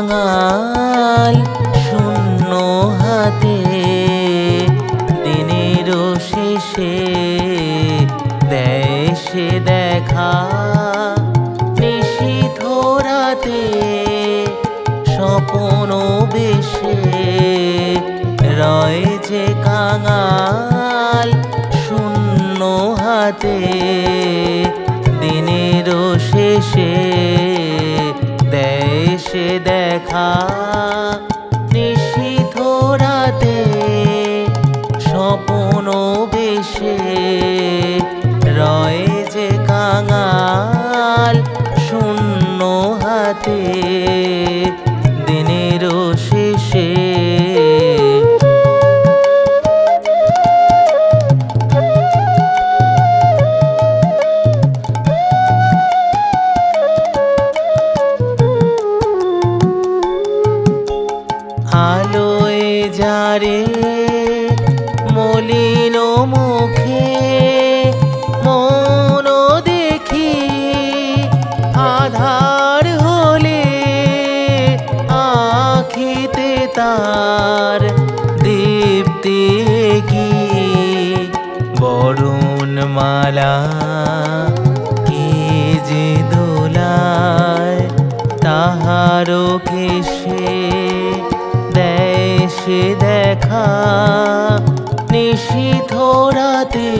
কাঙাল শূন্য হাতে দিনের শেষে দেশে দেখা নিশীথ রাতে স্বপন বেশে রয় যে কাঙাল শূন্য হাতে দিনের শেষে দেয় সে দেখা নিশীথ রাতে স্বপন বেশে। যারে মলিন মুখে মন দেখি আধার হলে আখিতে তার দীপ্তি কি? বরুণ মালা কে যে দোলায় তাহারও কেশে সে দেখা নিশীথ রাতে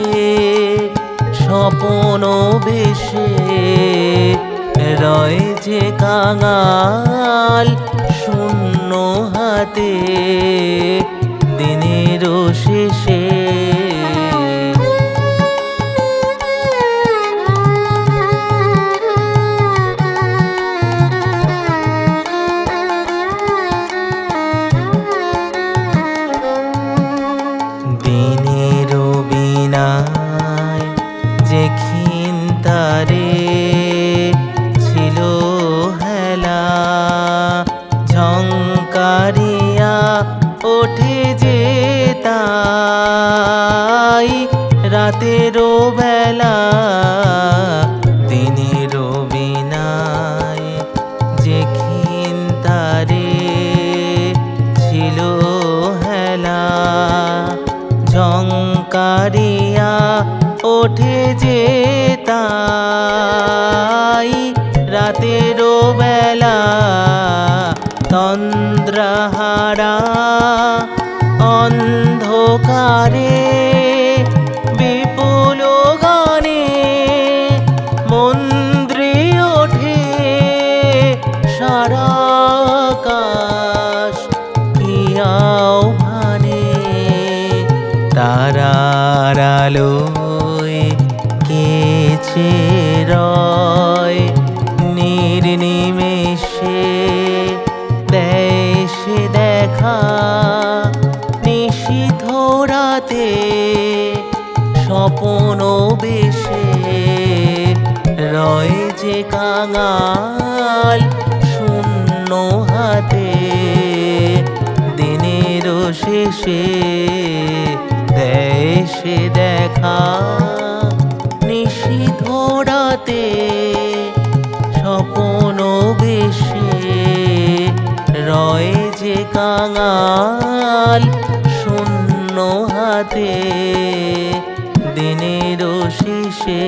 স্বপন বেশে রয় যে কাঙাল শূন্য হাতে। তারে ছিল হেলা। ঝঙ্কারিয়া ওঠে যে তাই রাতেরও বেলা দিনের ছিল ওঠে যে তাই রাতেরও বেলা তন্দ্রাহারা অন্ধকারে বিপুল গানে মন্দ্রে ওঠে সারা আকাশ কিয়াও ভানে তারার আলোয় কেছে রয়, নির্নিমেষে সে দেখা নিশীথ রাতে স্বপন বেশে রয় যে কাঙাল শূন্য হাতে, দিনের শেষে সে দেখা। যে কাঙাল শূন্য হাতে দিনের শেষে